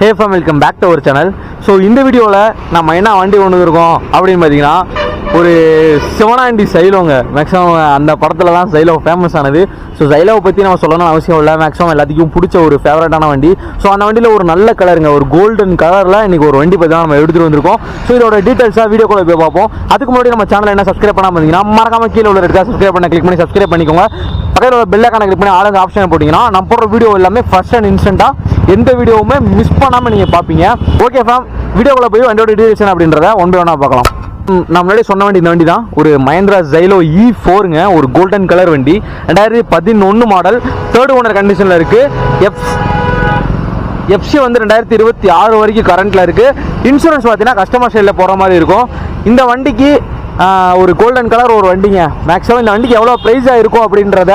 Hey fam welcome back to our channel. So இந்த வீடியோவில் நம்ம என்ன வண்டி ஒன்று இருக்கோம் அப்படின்னு பார்த்தீங்கன்னா ஒரு சிவனாண்டி சைலோங்க. மேக்ஸிமம் அந்த படத்தில் தான் சைலோ ஃபேமஸ் ஆனது. ஸோ சைலோவை பற்றி நம்ம சொல்லணும்னு அவசியம் இல்லை. மேக்ஸிமம் எல்லாத்துக்கும் பிடிச்ச ஒரு ஃபேவரட்டான வண்டி. ஸோ அந்த வண்டியில் ஒரு நல்ல கலருங்க ஒரு கோல்டன் கலரில் இன்றைக்கி ஒரு வண்டி பற்றி தான் நம்ம எடுத்துகிட்டு வந்திருக்கோம். ஸோ இதோட டீட்டெயில்ஸாக வீடியோக்குள்ள போய் பார்ப்போம். அதுக்கு முன்னாடி நம்ம சேனல் என்ன சப்ஸ்கிரைப் பண்ணாமல் இருந்தீங்கன்னா மறக்காம கீழே உள்ள இருக்கா சப்ஸ்கிரைப் பண்ண கிளிக் பண்ணி சப்ஸ்கிரைப் பண்ணிக்கோங்க. பக்கத்தில் உள்ள பெல்லை கணக்கு பண்ணி ஆளுங்க ஆப்ஷன் போட்டிங்கன்னா நம்ம போடுற வீடியோ எல்லாமே ஃபர்ஸ்ட் அண்ட் இன்ஸ்டண்ட்டாக எந்த வீடியோவுமே மிஸ் பண்ணாமல் நீங்கள் பார்ப்பீங்க ஓகே ஃபேம் வீடியோக்குள்ளே போய் வண்டியோட டீடைல்ஸ் அப்படின்றத ஒன் பை ஒன்னாக பார்க்கலாம். ம், நான் முன்னாடி சொன்ன வண்டி இந்த e வண்டி தான் ஒரு மஹேந்திரா ஜைலோ இ ஃபோருங்க ஒரு கோல்டன் கலர் வண்டி. ரெண்டாயிரத்தி பதினொன்று மாடல் தேர்ட் ஓனர் கண்டிஷனில் இருக்குது எஃப் எஃப்சி வந்து ரெண்டாயிரத்தி இருபத்தி ஆறு வரைக்கும் கரண்ட்டில் இருக்குது இன்சூரன்ஸ் பார்த்தீங்கன்னா கஸ்டமர் சைடில் போகிற மாதிரி இருக்கும். இந்த வண்டிக்கு ஒரு கோல்டன் கலர் ஒரு வண்டிங்க. மேக்ஸிமம் இந்த வண்டிக்கு எவ்வளோ ப்ரைஸாக இருக்கும் அப்படின்றத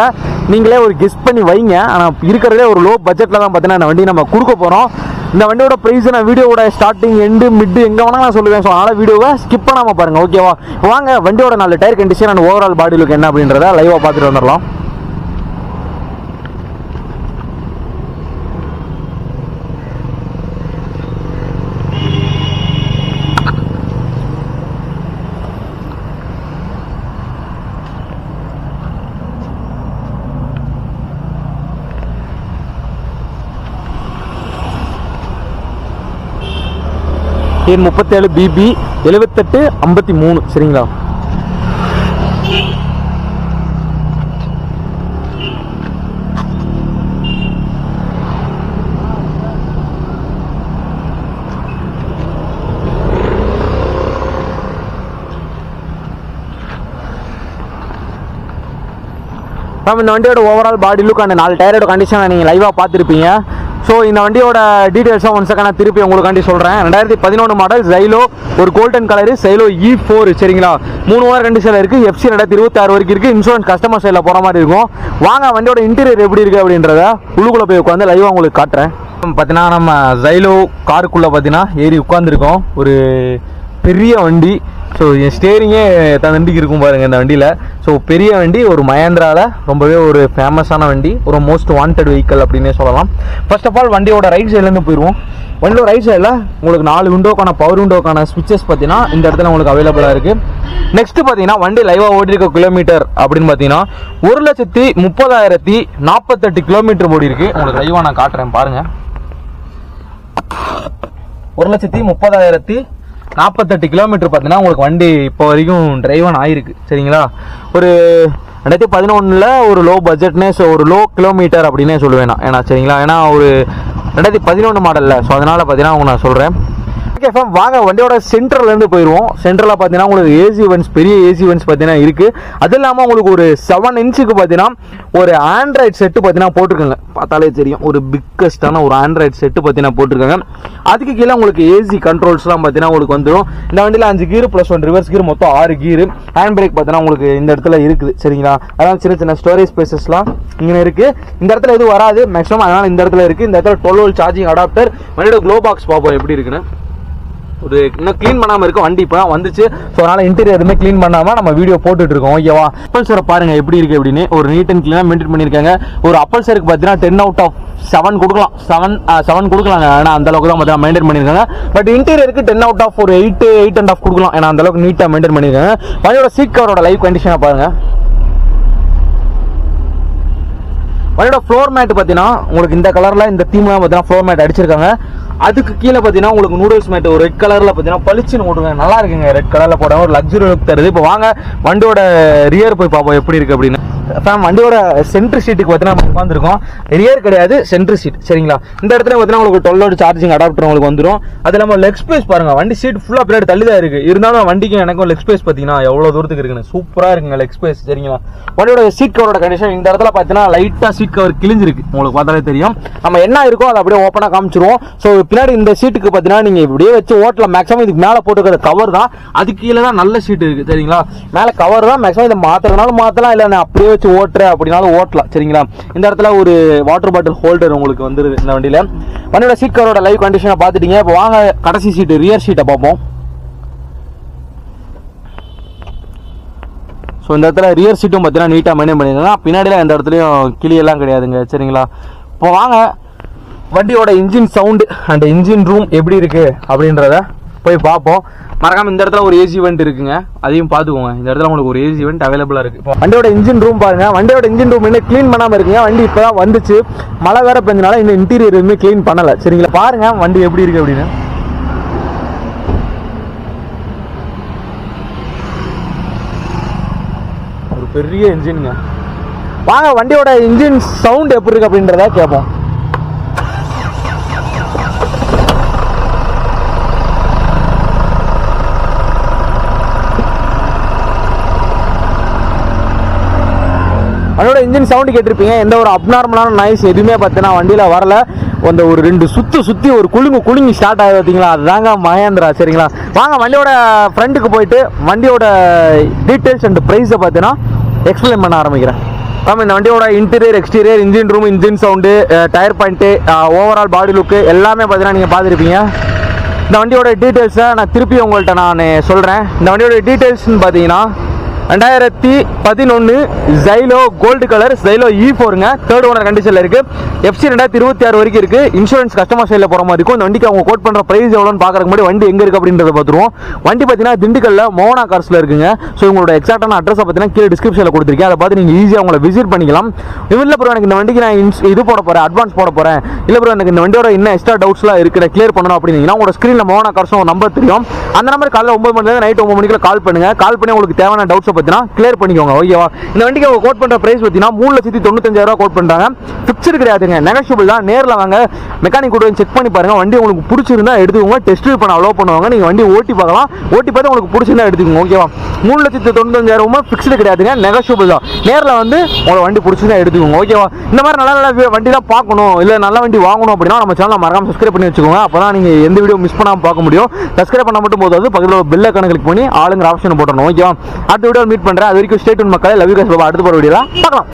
நீங்களே ஒரு கெஸ்ட் பண்ணி வைங்க. ஆனால் இருக்கிறதே ஒரு லோ பட்ஜெட்டில் தான் பார்த்தீங்கன்னா இந்த வண்டி நம்ம கொடுக்க போகிறோம் இந்த வண்டியோட ப்ரைஸ் நான் வீடியோவோட ஸ்டார்டிங் எண்டு மிட் எங்கே வேணால் நான் சொல்லுவேன். ஸோ அதனால் வீடியோவை ஸ்கிப் பண்ணாமல் பாருங்கள் ஓகேவா வாங்க வண்டியோட நாலு tyre condition and overall body look என்ன அப்படின்றத லைவாக பார்த்துட்டு வந்துடலாம். எண் முப்பத்தேழு பிபி எழுபத்தெட்டு ஐம்பத்தி மூணு சரிங்களா? மேம் இந்த வண்டியோட ஓவரால் பாடி லுக் அண்ட் நாலு டயரோட கண்டிஷனை நீங்கள் லைவாக பார்த்துருப்பீங்க. ஸோ இந்த வண்டியோட டீட்டெயில்ஸாக ஒன் செகண்ட் நான் திருப்பி உங்களுக்காண்டி சொல்கிறேன் ரெண்டாயிரத்தி பதினொன்று மாடல் ஜைலோ ஒரு golden colour Xylo E four சரிங்களா? மூணு வாரம் கண்டிஷனில் இருக்குது எஃப்சி ரெண்டாயிரத்தி இருபத்தாறு வரைக்கும் இருக்குது இன்சூரன்ஸ் கஸ்டமர் சைடில் போகிற மாதிரி இருக்கும். வாங்க வண்டியோட இன்டீரியர் எப்படி இருக்குது அப்படின்றத உள்ளுக்குள்ளே போய் உட்காந்து லைவாக உங்களுக்கு காட்டுறேன். பார்த்தீங்கன்னா நம்ம ஜைலோ காருக்குள்ளே பார்த்தீங்கன்னா ஏறி உட்காந்துருக்கோம் ஒரு பெரிய வண்டி. ஸோ என் ஸ்டேரிங்கே தன் வண்டிக்கு இருக்கும் பாருங்கள் இந்த வண்டியில். ஸோ பெரிய வண்டி ஒரு மயந்திராவில் ரொம்பவே ஒரு ஃபேமஸான வண்டி ஒரு மோஸ்ட் வாண்டட் வெஹிக்கல் அப்படின்னே சொல்லலாம். ஃபர்ஸ்ட் ஆஃப் ஆல் வண்டியோட ரைட் சைட்லேருந்து போயிடுவோம் வண்டியோட ரைட் சைடில் உங்களுக்கு நாலு விண்டோக்கான பவர் விண்டோக்கான ஸ்விட்சஸ் பார்த்தீங்கன்னா இந்த இடத்துல உங்களுக்கு அவைலபிளாக இருக்குது நெக்ஸ்ட் பார்த்தீங்கன்னா வண்டி லைவாக ஓடிருக்க கிலோமீட்டர் அப்படின்னு பார்த்தீங்கன்னா ஒரு லட்சத்தி முப்பதாயிரத்தி நாற்பத்தெட்டு கிலோமீட்டர் ஓடி இருக்கு உங்களுக்கு லைவாக நான் காட்டுறேன் பாருங்கள் ஒரு லட்சத்தி முப்பதாயிரத்தி நாற்பத்தெட்டு கிலோமீட்டர் பார்த்தீங்கன்னா உங்களுக்கு வண்டி இப்போ வரைக்கும் டிரைவன் ஆயிருக்கு. சரிங்களா? ஒரு ரெண்டாயிரத்தி பதினொன்றில் ஒரு லோ பட்ஜெட்னே ஸோ ஒரு லோ கிலோமீட்டர் அப்படின்னே சொல்லுவேன் நான் ஏன்னா சரிங்களா? ஏன்னா ஒரு ரெண்டாயிரத்தி பதினொன்று மாடலில் ஸோ அதனால் பார்த்தீங்கன்னா உங்களுக்கு நான் சொல்கிறேன் ஓகே ஃபேம் வாங்க வண்டியோட சென்டர்லேருந்து போயிடுவோம் சென்டரில் பார்த்தீங்கன்னா உங்களுக்கு ஏசி வென்ஸ் பெரிய ஏசி வென்ஸ் பார்த்தீங்கன்னா இருக்குது அது இல்லாமல் உங்களுக்கு ஒரு செவன் இன்ச்சுக்கு பார்த்தீங்கன்னா ஒரு ஆண்ட்ராய்ட் செட்டு பார்த்தீங்கன்னா போட்டிருக்காங்க. பார்த்தாலே தெரியும். ஒரு பிக்கஸ்டான ஒரு ஆண்ட்ராய்ட் செட்டு பார்த்தீங்கன்னா போட்டிருக்காங்க. அதுக்கு கீழே உங்களுக்கு ஏசி கண்ட்ரோல்ஸ்லாம் பார்த்தீங்கன்னா உங்களுக்கு வந்துடும் இந்த வண்டியில் அஞ்சு gear plus one reverse gear மொத்தம் ஆறு கீர் ஹேண்ட் பிரேக் பார்த்தீங்கன்னா உங்களுக்கு இந்த இடத்துல இருக்குது. சரிங்களா? அதான் சின்ன சின்ன ஸ்டோரேஜ் ஸ்பேசஸ்லாம் இங்கே இருக்குது இந்த இடத்துல எதுவும் வராது. மேக்ஸிமம் அதனால் இந்த இடத்துல இருக்குது இந்த இடத்துல டுவெல் வோல்ட் சார்ஜிங் அடாப்டர் வண்டியோட க்ளோ பாக்ஸ் பார்ப்போம். எப்படி இருக்குன்னு. ஒரு இன்னும் க்ளீன் பண்ணாமல் இருக்கும் வண்டி இப்போ வந்துச்சு. ஸோ அதனால் இன்டீரியர் எதுவுமே க்ளீன் பண்ணாமல் நம்ம வீடியோ போட்டுட்டு இருக்கோம் ஓகேவா அப்பல்சரை பாருங்கள் எப்படி இருக்குது அப்படின்னு. ஒரு நீட் அண்ட் க்ளீனாக மெயின்டைன் பண்ணியிருக்காங்க. ஒரு அப்பல்சருக்கு பார்த்தீங்கன்னா டென் அவுட் ஆஃப் செவன் கொடுக்கலாம். செவன் செவன் கொடுக்கலாங்க. ஆனால் அந்த அளவுக்கு தான் பார்த்தீங்கன்னா மெயின்டைன் பண்ணியிருக்காங்க. பட் இன்டீரியருக்கு டென் அவுட் ஆஃப் ஒரு எயிட் எயிட் அண்ட் ஆஃப் கொடுக்கலாம். ஏன்னா அந்த அளவுக்கு நீட்டாக மெயின்டைன் பண்ணியிருக்காங்க. வண்டியோட சீட் கவரோட லைஃப் கண்டிஷனாக பாருங்க. வண்டியோட ஃப்ளோர் மேட் பார்த்தீங்கன்னா உங்களுக்கு இந்த கலரில் இந்த தீம்லாம் பார்த்தீங்கன்னா ஃப்ளோர் மேட் அடிச்சிருக்காங்க. அதுக்கு கீழே பார்த்தீங்கன்னா உங்களுக்கு நூடுல்ஸ் மேட் ஒரு ரெட் கலரில் பார்த்தீங்கன்னா பளிச்சுன்னு ஓட்டுங்க நல்லா இருக்குங்க. ரெட் கலரில் போட ஒரு லக்ஸுரி லுக் தருது. இப்போ வாங்க வண்டியோட ரியர் போய் பார்ப்போம். எப்படி இருக்கு அப்படின்னு. ஃபேம் வண்டியோட சென்ட்ரு சீட்டுக்கு பார்த்தீங்கன்னா நம்ம உட்காந்துருக்கோம் ரியர் கிடையாது சென்ட்ரு சீட் சரிங்களா? இந்த இடத்துல பார்த்தீங்கன்னா உங்களுக்கு டுவெல்லோட சார்ஜிங் அடாப்டர் உங்களுக்கு வந்துடும் அது இல்லாமல் லெக் ஸ்பேஸ் பாருங்க வண்டி சீட் ஃபுல்லாக பின்னாடி தள்ளி தான் இருக்குது இருந்தாலும் வண்டிக்கும் எனக்கும் லெக் ஸ்பேஸ் பார்த்தீங்கன்னா எவ்வளோ தூரத்துக்கு இருக்குன்னு சூப்பராக இருக்குங்க லெக் ஸ்பேஸ் சரிங்களா? வண்டியோட சீட் கவரோட கண்டிஷன் இந்த இடத்துல பார்த்தீங்கன்னா லைட்டாக சீட் கவர் கிழிஞ்சிருக்கு. உங்களுக்கு பார்த்தாலே தெரியும். நம்ம என்ன இருக்கோ அதை அப்படியே ஓப்பனாக காமிச்சிருவோம். ஸோ பின்னாடி இந்த சீட்டுக்கு பார்த்தீங்கன்னா நீங்கள் இப்படியே வச்சு ஓட்டில் மேக்ஸிமம் இதுக்கு மேலே போட்டுக்கிற கவர் தான். அதுக்கு கீழே தான் நல்ல சீட் இருக்குது சரிங்களா? மேலே கவர் தான். மேக்ஸிமம் இதை மாற்றுறதுனாலும் மாற்றலாம் இல்லை நான் அப்படியே வச்சு ஓட்டுறேன் அப்படின்னாலும் ஓட்டலாம் சரிங்களா? இந்த இடத்துல ஒரு வாட்டர் பாட்டில் ஹோல்டர் உங்களுக்கு வந்துருது இந்த வண்டியில். வண்டியோட சீட் கவரோட லைவ் கண்டிஷனை பார்த்துட்டீங்க. இப்போ வாங்க கடைசி சீட்டு ரியர் சீட்டை பார்ப்போம். ஸோ இந்த இடத்துல ரியர் சீட்டும் பார்த்தீங்கன்னா நீட்டாக மெயின்டைன் பண்ணியிருந்தேன்னா பின்னாடிலாம் எந்த இடத்துலையும் கிளியெல்லாம் கிடையாதுங்க சரிங்களா? இப்போ வாங்க வண்டியோட engine sound and engine room எப்படி இருக்கு அப்படின்றத போய் பார்ப்போம். மறக்காம இந்த இடத்துல ஒரு ஏசி வெண்ட் இருக்குங்க. அதையும் பார்த்துக்கோங்க. இந்த இடத்துல உங்களுக்கு ஒரு ஏசி வெண்ட் அவைலபிளா இருக்கு. இப்போ வண்டியோட இன்ஜின் ரூம் பாருங்க. வண்டியோட இன்ஜின் ரூம் இன்னும் க்ளீன் பண்ணாம இருக்குங்க. வண்டி இப்பதான் வந்துச்சு. மழை வேற பெஞ்சனால இந்த இன்டீரியர் எதுவுமே க்ளீன் பண்ணல. சரிங்களா? பாருங்க வண்டி எப்படி இருக்கு அப்படின்னு. ஒரு பெரிய இன்ஜினுங்க வாங்க வண்டியோட இன்ஜின் சவுண்ட் எப்படி இருக்கு அப்படின்றத கேட்போம் இன்ஜின் சவுண்டு கேட்டிருப்பீங்க. எந்த ஒரு அப்நார்மலான நாய்ஸ் எதுவுமே பார்த்தீங்கன்னா வண்டியில் வரல. அந்த ஒரு ரெண்டு சுற்றி சுற்றி ஒரு குலுங்கு குலுங்கி ஸ்டார்ட் ஆகுது பார்த்தீங்களா? அதுதாங்க மகேந்திரா சரிங்களா? வாங்க வண்டியோட ஃப்ரண்ட்டுக்கு போயிட்டு வண்டியோட டீட்டெயில்ஸ் அண்ட் ப்ரைஸை பார்த்தீங்கன்னா எக்ஸ்பிளைன் பண்ண ஆரம்பிக்கிறேன். ஆமாம் இந்த வண்டியோட interior exterior engine room engine sound tyre point overall body look எல்லாமே பார்த்தீங்கன்னா நீங்கள் பார்த்துருப்பீங்க. இந்த வண்டியோட டீட்டெயில்ஸை நான் திருப்பி உங்கள்கிட்ட நான் சொல்கிறேன் இந்த வண்டியோட டீட்டெயில்ஸ்னு பார்த்தீங்கன்னா ரெண்டாயிரத்தி பதினொன்று Xylo gold colour Xylo E ஃபோருங்க third owner கண்டிஷனில் இருக்குது எஃப்சி ரெண்டாயிரத்தி இருபத்தி ஆறு வரைக்கும் இருக்குது இன்சூரன்ஸ் கஸ்டமர் சைடில் போகிற மாதிரி இருக்கும். இந்த வண்டிக்கு அவங்க கோட் பண்ணுற ப்ரைஸ் எவ்வளோன்னு பார்க்குறக்கு முன்னாடி வண்டி எங்கே இருக்குது அப்படின்றத பார்த்துருவோம் வண்டி பார்த்தீங்கன்னா திண்டுக்கல்ல மோனா கார்ஸில் இருக்குங்க. ஸோ உங்களோட எக்ஸாக்டான அட்ரஸை பார்த்தீங்கன்னா கீழே டிஸ்கிரிப்ஷனில் கொடுத்துருக்கேன். அதை பார்த்து நீங்கள் ஈஸியாக உங்களை விசிட் பண்ணிக்கலாம். இல்லை ப்ரோ எனக்கு இந்த வண்டிக்கு நான் இன்ஸ் இது போட போகிறேன் அட்வான்ஸ் போட போகிறேன் இல்லை ப்ரோ எனக்கு இந்த வண்டியோட இன்னும் எக்ஸ்ட்ரா டவுட்ஸ்லாம் இருக்குது கிளியர் பண்ணணும் அப்படின்னீங்கன்னா உங்களோட ஸ்க்ரீனில் மோனா கார்ஸும் நம்பர் தெரியும். அந்த நம்பர் காலையில் ஒம்பது மணிலேருந்து நைட் ஒம்பது மணிக்குள்ள கால் பண்ணுங்கள் கால் பண்ணி உங்களுக்கு தேவையான டவுட்ஸ் பார்த்தீங்கன்னா கிளியர் பண்ணிக்கோங்க ஓகேவா இந்த வண்டிக்கு அவங்க கோட் பண்ணுற ப்ரைஸ் பார்த்தீங்கன்னா மூணு லட்சத்தி தொண்ணூத்தஞ்சாயிரம் கோட் பண்ணுறாங்க ஃபிக்ஸ்டு கிடையாதுங்க. நெகஷியபிள் தான். நேரில் வாங்க. மெக்கானிக் கூட செக் பண்ணி பாருங்கள் வண்டி உங்களுக்கு பிடிச்சிருந்தா எடுத்துக்கோங்க. டெஸ்ட் பண்ண அலோவ் பண்ணுவாங்க. நீங்கள் வண்டி ஓட்டி பார்க்கலாம். ஓட்டி பார்த்து உங்களுக்கு பிடிச்சிருந்தா எடுத்துக்கோங்க ஓகேவா மூணு லட்சத்தி தொண்ணூத்தஞ்சாயிரமும் ஃபிக்ஸ்டு கிடையாதுங்க. நெகஷியபிள் தான். நேரில் வந்து உங்களை வண்டி பிடிச்சிருந்தா எடுத்துக்கோங்க ஓகேவா இந்த மாதிரி நல்ல நல்ல வண்டிலாம் பார்க்கணும். இல்லை நல்ல வண்டி வாங்கணும் அப்படின்னா நம்ம சேனலை மறக்காம சப்ஸ்கிரைப் பண்ணி வச்சுக்கோங்க. அப்போ தான் நீங்கள் எந்த வீடியோ மிஸ் பண்ணாமல் பார்க்க முடியும். சப்ஸ்கிரைப் பண்ண மட்டும் போது பக்கத்தில் பெல்லை கணக்கு கிளிக் பண்ணி ஆளுங்கிற ஆப்ஷன் போட்டணும் ஓகேவா அடுத்த வீடியோ மீட் பண்ணுறேன் அது வரைக்கும் ஸ்டேட் மக்களே. லவ் யூ கேஸ் பாபா அடுத்து போகிற வீடியோலாம் பார்க்கலாம்.